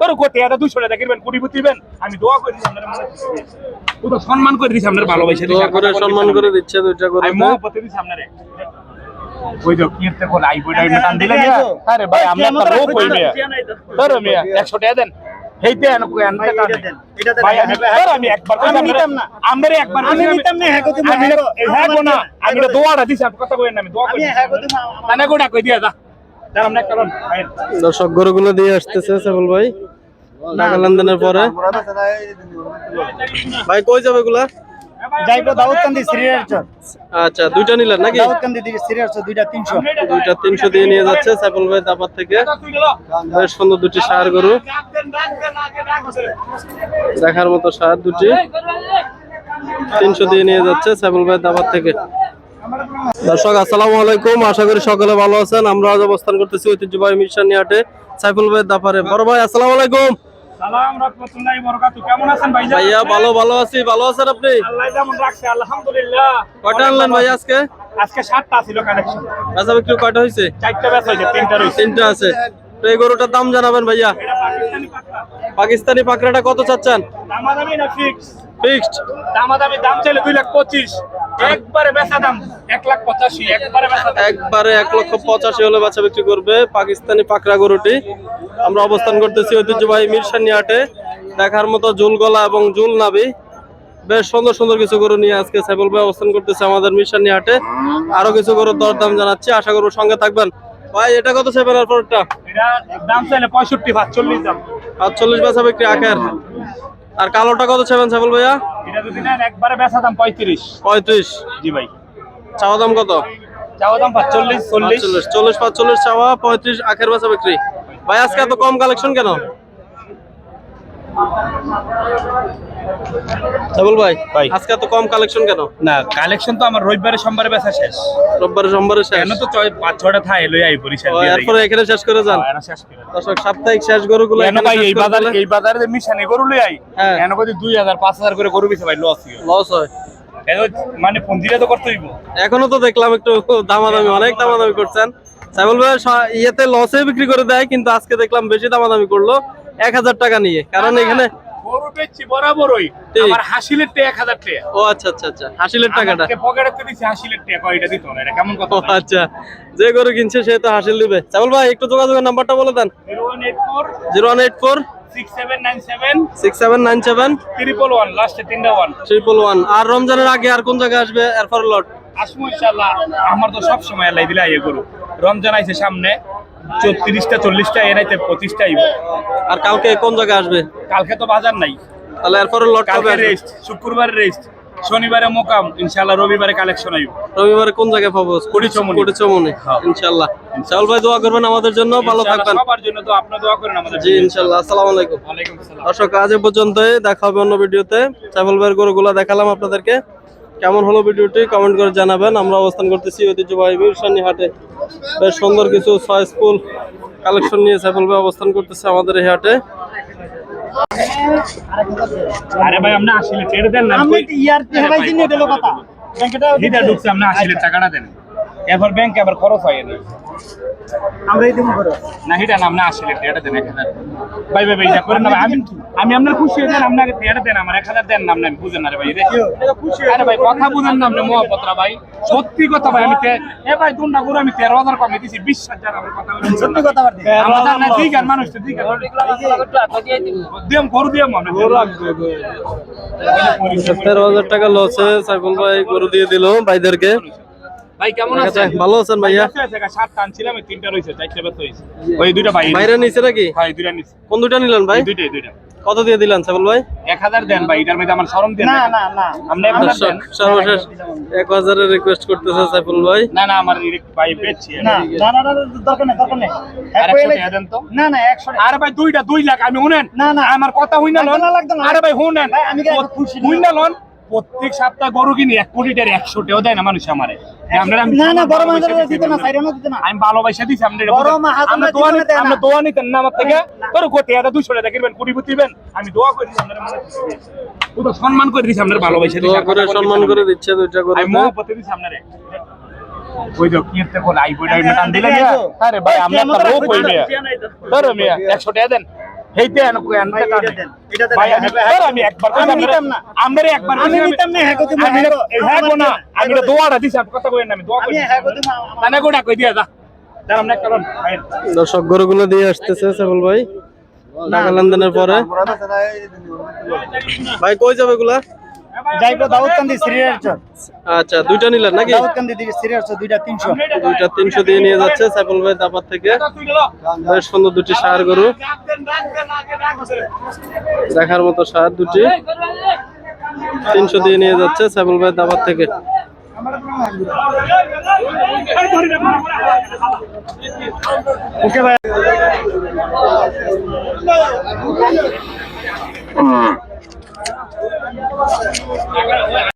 তোর কোটি এটা দুশো টাকা কিনবেন কোটি দিবেন। আমি দোয়া করে আপনার তো সম্মান করে দিছি আপনার ভালোবাসা দিছি দোয়া করে সম্মান করে দিচ্ছে দুইটা করে আমি মহব্বতে দিছি আপনারে। ওই যে কোন আই বইটা টান দিলে আরে ভাই আমরা একটা লোক হই মিয়া তোর মিয়া। 100 টাকা দেন। হেইতে কো দেন ভাই আমি একবার আমি নিতাম না। আমরে একবার আমি নিতাম না, হ্যাঁ আমি হ্যাঁ গো। হ্যাঁ না। আমি দোয়াটা দিছি আপনি কথা কইেন না আমি দোয়া করি। আমি হ্যাঁ গোটা কই দিয়া যা। দর্শক গরুগুলো দিয়ে আসতেছে সাইফুল ভাই। টাকা লেনদেনের পরে। ভাই কই যাবে এগুলা? যাইবো দাউদকান্দি সিরিয়ার আচ্ছা দুইটা নিলেন নাকি? দাউদকান্দি দুইটা তিনশো। দুইটা তিনশো দিয়ে নিয়ে যাচ্ছে সাইফুল ভাই দাপার থেকে। বেশ সুন্দর দুটি সার গরু। দেখার মতো সার দুটি। তিনশো দিয়ে নিয়ে যাচ্ছে সাইফুল ভাই দাবার থেকে। দর্শক আসসালামু আলাইকুম। আশা করি সকলে ভালো আছেন। আমরা আজ অবস্থান করতেছি ঐতিহ্যবাহী মিশন হাটে সাইফুল ভাই দাপারে বড় ভাই আসসালামু আলাইকুম। ভাইয়া ভালো ভালো আছি। ভালো আছেন আপনি? আল্লাহ যেমন রাখছে আলহামদুলিল্লাহ। কয়টা আনলেন ভাই আজকে? আজকে সাতটা ছিল কালেকশন বেচা বিক্রি কয়টা হয়েছে? চারটা ব্যাচ হয়েছে তিনটা রয়েছে। তিনটা আছে। তো এই গরুটার দাম জানাবেন ভাইয়া। পাকিস্তানি পাকড়া। পাকড়াটা কত চাচ্ছেন? দামাদামি না ফিক্স ফিক্সড দামাদামি দাম চাইলে দুই লাখ পঁচিশ। একবারে বেচা দাম এক লাখ পঁচাশি একবারে একবারে এক লক্ষ পঁচাশি হলে বাচ্চা বিক্রি করবে পাকিস্তানি পাকড়া গরুটি। আমরা অবস্থান করতেছি ঐতিহ্যবাহী মিরসানি হাটে। দেখার মতো জুল গলা এবং জুল নাবি বেশ সুন্দর সুন্দর কিছু গরু নিয়ে আজকে সাইবুল ভাই অবস্থান করতেছে আমাদের মিরসানি হাটে। আরও কিছু গরুর দরদাম জানাচ্ছি আশা করব সঙ্গে থাকবেন। ভাই এটা কত সেভেন আর পরটা দাম চাইলে পঁয়ষট্টি ভাত চল্লিশ দাম। আটচল্লিশ বেচা বিক্রি আখের? আর কালোটা কত সেভেন সাইবুল ভাইয়া? এটা যদি নেন একবারে বেচা দাম পঁয়ত্রিশ। পঁয়ত্রিশ। জি ভাই। চাওয়া দাম কত? চাওয়া দাম পাঁচচল্লিশ চল্লিশ। চল্লিশ চল্লিশ পাঁচচল্লিশ চাওয়া পঁয়ত্রিশ আখের বেচা বিক্রি। ভাই আজকে এত কম কালেকশন কেন? সাবুল ভাই ভাই। আজকে এত কম কালেকশন কেন? না কালেকশন তো আমার রবিবারে সোমবারে বেচা শেষ। রোববারে সোমবারে শেষ? কেন তো ছয় পাঁচ ছটা থাই লই আই বরিশাল দিয়ে। এখানে শেষ করে যান? হ্যাঁ, শেষ করে। দর্শক সাপ্তাহিক শেষ গরুগুলো কেন ভাই এই বাজারে এই বাজারে যে মিশানি গরু লই আই হ্যাঁ। কেন হাজার পাঁচ হাজার করে গরু বেছে ভাই লস লস হয়। মানে পঞ্জিরে তো করতে হইব। এখনও তো দেখলাম একটু দামাদামি অনেক দামাদামি করছেন। সাইবুল ভাই ইয়েতে লসে বিক্রি করে দেয় কিন্তু আজকে দেখলাম বেশি দামাদামি করল। এক হাজার টাকা নিয়ে। কারণ এখানে গরু বেচছি বরাবরই। আমার হাসিলের টে এক হাজার টাকা। ও আচ্ছা আচ্ছা আচ্ছা। হাসিলের টাকাটা। পকেটে দিচ্ছি হাসিলের টাকা। এটা দিত না এটা কেমন কথা? আচ্ছা। যে গরু কিনছে সে তো হাসিল দিবে। সাইবুল ভাই একটু যোগাযোগের নাম্বারটা বলে দেন। Zero one eight four zero one eight four আর রমজানের আগে আর কোন জায়গায় আসবে? এরপর লট আসমু ইনশাল্লাহ আমার তো সব সময় আল্লাহ দিলে আইয়ে গরু। রমজান আইছে সামনে। চৌত্রিশটা চল্লিশটা এনাইতে পঁচিশটা আইব আর কালকে কোন জায়গায় আসবে? কালকে তো বাজার নাই। তাহলে এরপর লট কবে কালকে রেস্ট শুক্রবার রেস্ট শনিবারে মোকাম ইনশাল্লাহ রবিবারে কালেকশন আইব। রবিবারে কোন জায়গায় পাবো? কড়িচমনি। কড়িচমনি হ্যাঁ। ইনশাল্লাহ সাউল ভাই দোয়া করবেন আমাদের জন্য ভালো থাকবেন। সবার জন্য তো আপনার দোয়া করেন আমাদের জি ইনশাল্লাহ আসসালামু আলাইকুম। ওয়ালাইকুম আসসালাম। দর্শক আজ এ পর্যন্তই। দেখা হবে অন্য ভিডিওতে। সাইফুল ভাইয়ের গরুগুলা দেখালাম আপনাদেরকে। কেমন হলো ভিডিওটি কমেন্ট করে জানাবেন। আমরা অবস্থান করতেছি ঐতিহ্যবাহী মিরসানি হাটে। বেশ সুন্দর কিছু চয়েস ফুল কালেকশন নিয়ে সাইফুল ভাই অবস্থান করতেছে আমাদের এই হাটে। আরে ভাই আপনি আসলে ছেড়ে দেন না। আমি ইয়ার ভাই দিন দিল কথা। ব্যাংকেটা হিটা ঢুকছে আপনি আসলে টাকাটা দেন। এবার ব্যাংকে আবার খরচ হয় না। আমরাই দিব করে না হিটা না আপনি আসলে টাকাটা দেন এক হাজার। ভাই ভাই ভাই করেন না আমি আমি আপনার খুশি হয়ে দেন আপনাকে টাকাটা দেন আমার এক হাজার দেন না আপনি আমি বুঝেন না রে ভাই আরে ভাই কথা বুঝেন না আপনি মহাপত্রা ভাই। সত্যি কথা ভাই আমি এ ভাই দুন্ডা গুরু আমি তেরো হাজার কমে দিছি বিশ হাজার আমার কথা সত্যি কথা বার্তা না ঠিক আর মানুষ তো ঠিক দিয়াম গরু দিয়াম তেরো হাজার টাকা লসে সাইফুল ভাই গরু দিয়ে দিল ভাইদেরকে। ভাই কেমন আছে, আছেন? ভালো আছেন ভাইয়া? সাতটা আনছিলাম তিনটা রয়েছে চারটা হয়েছে ওই দুইটা ভাই। বাইরে নিছে নাকি? ভাই দুইটা নিচ্ছে কোন দুইটা নিলেন ভাই? দুইটাই দুইটা কত দিয়ে দিলেন সাইফুল ভাই? এক হাজার দেন ভাই এটার মধ্যে আমার সরম দেন না না না। দেন। সর্বশেষ রিকোয়েস্ট করতেছে সাইফুল ভাই। না না আমার ভাই পেয়েছি না না না দরকার নেই দরকার নেই। আর দেন তো। না না একশো টাকা। আরে ভাই দুইটা দুই লাখ আমি শুনেন। না, না। আমার কথা হই না লাগতো লন না, লাগতো না। আরে ভাই শুনেন। ভাই, আমি খুশি হই না? লন প্রত্যেক সপ্তাহ গরু কিনি এক কোটি টাকার একশো টাকাও দেয় না মানুষ আমারে। আমি না না বড় ভালোবাসা মাঝে দিছি দিতে না আপনারা। সাইরেনও দিতে না। আমি ভালোবাসা দিছি আপনারা বড় মাহাজনের আমরা দোয়া জীবনে নিতে দেয় না। আমরা দোয়া নিতেন না আমার থেকে। তোর কোটি টাকা দুশো টাকা কিনবেন কোটি দিবেন। আমি দোয়া করে দিছি আপনারা ও সম্মান করে দিছি আপনার ভালোবাসা দিছি সম্মান করে দিচ্ছে দুইটা করে আমি মহব্বতে দিছি আপনারে। ওই যে কি কোন আই বইটা দিলে আরে ভাই আমরা একটা লোক হই মিয়া। মিয়া 100 টাকা দেন। এই দেন কোয়েন এটা দেন, এটা দেন। ভাই আমি হ্যাঁ, একবার আমি নিতাম না। আমরে একবার আমি নিতাম না, হ্যাঁ গো আমি হ্যাঁ গো, হ্যাঁ না হ্যাঁ আমি তো দোয়াটা দিছি কথা কইেন আমি দোয়া আমি হ্যাঁ গো তুমি গোটা কই দিয়া যা দাঁড়ান না দর্শক গরুগুলো দিয়ে আসতেছে সেবল ভাই টাকা লেনদেনের পরে ভাই কই যাবে এগুলা যাইবো দাউদকান্দি সিরিয়ার চর আচ্ছা দুইটা নিলেন নাকি? দাউদকান্দি দিকে সিরিয়ার চর দুইটা তিনশো। দুইটা তিনশো দিয়ে নিয়ে যাচ্ছে সাইফুল ভাই দাপার থেকে। বেশ সুন্দর দুটি সার গরু। দেখার মতো সার দুটি। তিনশো দিয়ে নিয়ে যাচ্ছে সাইফুল ভাই দাবার থেকে। ওকে ভাই।